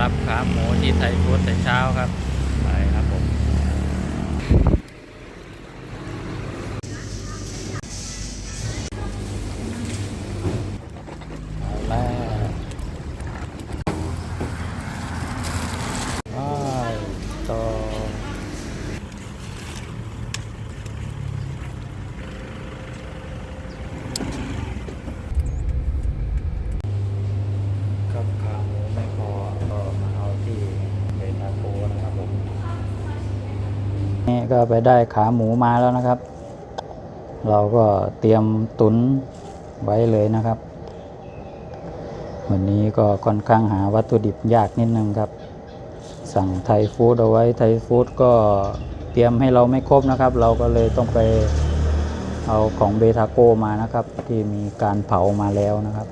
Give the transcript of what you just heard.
รับขาหมูที่ไทยฟู้ดแต่เช้าครับ ไปครับผม เอาแล้วไปต่อกับขาหมูไม่พอก็มาเอาที่เบตาโกนะครับผม นี่ก็ไปได้ขาหมูมาแล้วนะครับ เราก็เตรียมตุนไว้เลยนะครับ วันนี้ก็ค่อนข้างหาวัตถุดิบยากนิดนึงครับ สั่งไทยฟู้ดเอาไว้ไทยฟู้ดก็เตรียมให้เราไม่ครบนะครับ เราก็เลยต้องไปเอาของเบทาโกมานะครับ ที่มีการเผามาแล้วนะครับ